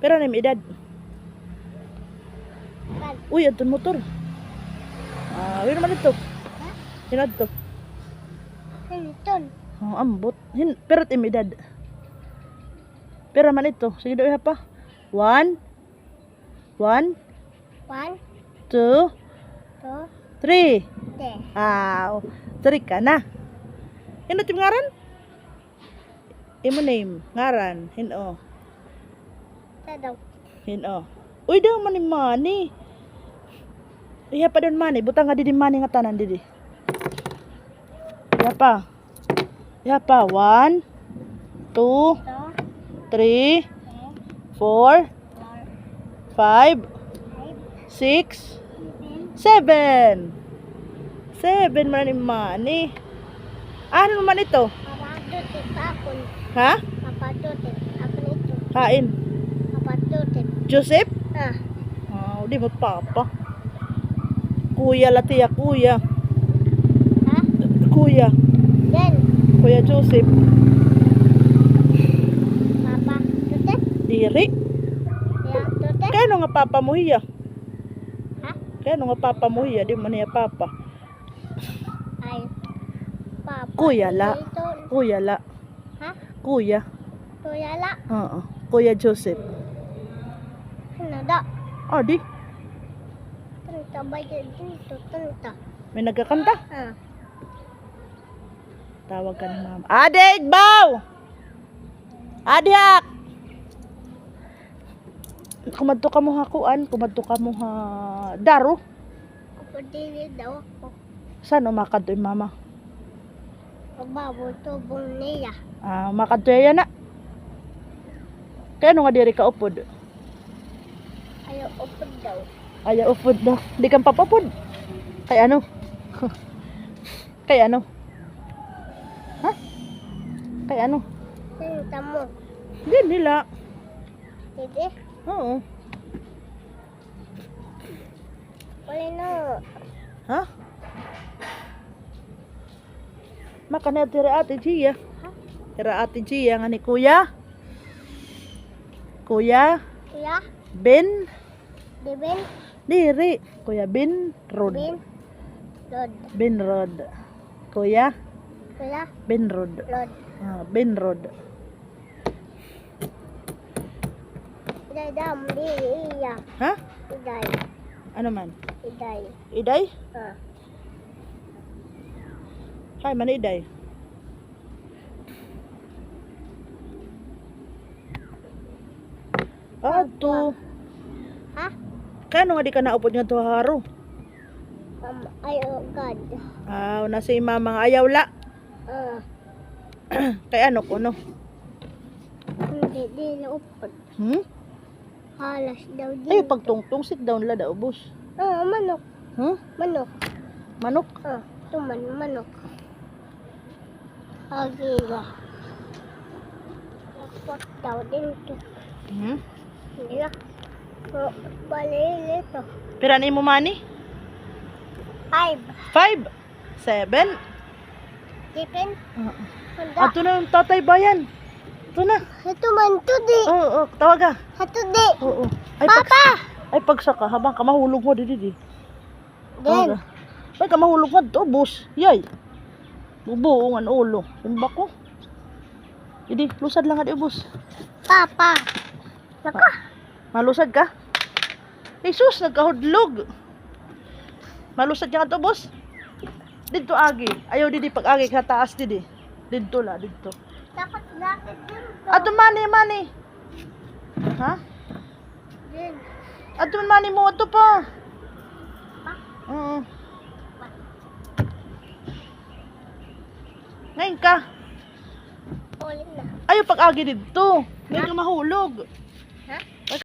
Pero na may edad. Uy, ato motor. Ah, yun naman ito. Ha? Hinad to. Hinton. Oh, ambot. Hin pero tim edad. Pero man ito. Sige daw pa. One. One. One, Two. two, Three. three. Ah, oh, three ka na. Hino tim ngaran? Imo name. Ngaran. Hino. Tadaw. Hino. Uy, daw man ni money. Iha pa doon money. Butang nga di money nga tanan didi. Iha pa. Iha pa. One. Two. Three. Four. Five. Six. seven. Seven. Man ni money. Ano naman ito? Ha? Kain. Joseph? Ah, Oh, di mo papa. Kuya latiya, kuya. ha? Kuya. Then, Kuya Joseph. papa, dutin. Diri. Ya, dutin. Kaya nga papa mo hiya. Ha? Kaya nga papa mo hiya. Di man niya papa. Ay, papa. Kuya la. Kuya la. Ha? Kuya. Kuya la. Oo. Kuya Joseph. Ano da? Oh, di. Tanta ba yun dito? Tanta. May nagkakanta. Ah, Tawag ka ni mama. Ade, Igbaw! Adiak! Kumadto ka mo hakuan, kumadto ka mo ha daro. ako dili daw ako. Saan umakadto yung mama? Pagbabo tubong niya. Ah, umakadto yan na. Kaya nga diri ka upod? Ayaw upod daw. Ayaw upod daw. Di kang papapod. Kay ano? Kay ano? Ha? Kay ano? Tanta mo. Hindi nila. Hindi. Oo. Wala na. Ha? Maka na tira ate Gia. Ha? Tira ate Gia nga ni Kuya. Kuya Kuya? Ben Dibin? Diri. Kuya Ben Rod. Bin? Lord. Ben Rod. Kuya Kuya? Ben Rod. Lord. Ah, Ben Rod. Iday dam. Di iya. Ha? Iday. Ano man? Iday. Iday? Ah. Hay man iday. Ato. Ha? Kano nga di ka naupod nga to haro? Um, ayaw God. Ah, na si mama nga ayaw la. Ah. Kay ano ko no? Hindi. Di na upod. Hmm? Halas daw din. Ay, pagtungtong sit down la daw, boss. Ah, manok. Huh? Manok. Manok? Ah. Tuman. Manok. Agila. Upod daw din to. Hmm? Hindi na. Oh, balili to. Pira ni mo money? Five. Five? Seven? Chicken. Uh, Handa. ato na yung tatay bayan. Ito na. Ito man to di. Oo, oh, tawag ka. Ito di. Oo. Ay, Papa! Pag, ay, pagsaka, habang ka mahulog mo, didi, di. Then. Ay, ka mahulog mo, to, boss. Yay. Bubuong ang ulo. Yung bako. Hindi, lusad lang nga di, boss. Papa. Naka. Malusad ka? Jesus, nagkahudlog. Malusad nga to, boss. Dito agi. Ayaw didi pag agi ka taas didi. Dito la, dito. Dapat natin din to. Ato mani, mani. Ha? Din. Ato mani mo ato pa. Oo. Ngayon ka. Ulit na. Ayaw pag agi dito. Ngayon ka mahulog.